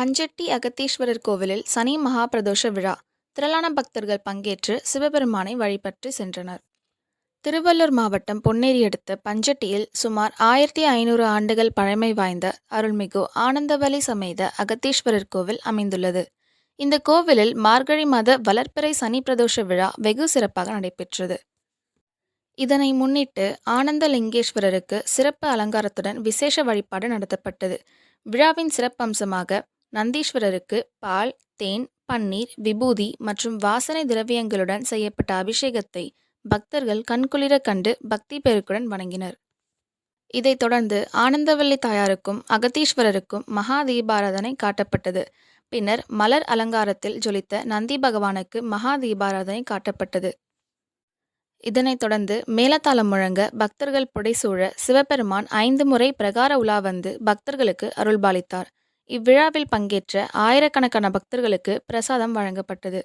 பஞ்சட்டி அகத்தீஸ்வரர் கோவிலில் சனி மகா பிரதோஷ விழா. திரளான பக்தர்கள் பங்கேற்று சிவபெருமானை வழிபட்டு சென்றனர். திருவள்ளூர் மாவட்டம் பொன்னேரி அடுத்த பஞ்சட்டியில் சுமார் ஆயிரத்தி ஐநூறு ஆண்டுகள் பழமை வாய்ந்த அருள்மிகு ஆனந்தவலி சமேத அகத்தீஸ்வரர் கோவில் அமைந்துள்ளது. இந்த கோவிலில் மார்கழி மாத வளர்ப்பிறை சனி பிரதோஷ விழா வெகு சிறப்பாக நடைபெற்றது. இதனை முன்னிட்டு ஆனந்தலிங்கேஸ்வரருக்கு சிறப்பு அலங்காரத்துடன் விசேஷ வழிபாடு நடத்தப்பட்டது. விழாவின் சிறப்பம்சமாக நந்தீஸ்வரருக்கு பால் தேன் பன்னீர் விபூதி மற்றும் வாசனை திரவியங்களுடன் செய்யப்பட்ட அபிஷேகத்தை பக்தர்கள் கண்குளிர கண்டு பக்தி பெருக்குடன் வணங்கினர். இதைத் தொடர்ந்து ஆனந்தவல்லி தாயாருக்கும் அகத்தீஸ்வரருக்கும் மகா தீபாராதனை காட்டப்பட்டது. பின்னர் மலர் அலங்காரத்தில் ஜொலித்த நந்தி பகவானுக்கு மகா தீபாராதனை காட்டப்பட்டது. இதனைத் தொடர்ந்து மேலத்தாளம் முழங்க பக்தர்கள் புடைசூழ சிவபெருமான் ஐந்து முறை பிரகார உலா வந்து பக்தர்களுக்கு அருள்பாலித்தார். இவ்விழாவில் பங்கேற்ற ஆயிரக்கணக்கான பக்தர்களுக்கு பிரசாதம் வழங்கப்பட்டது.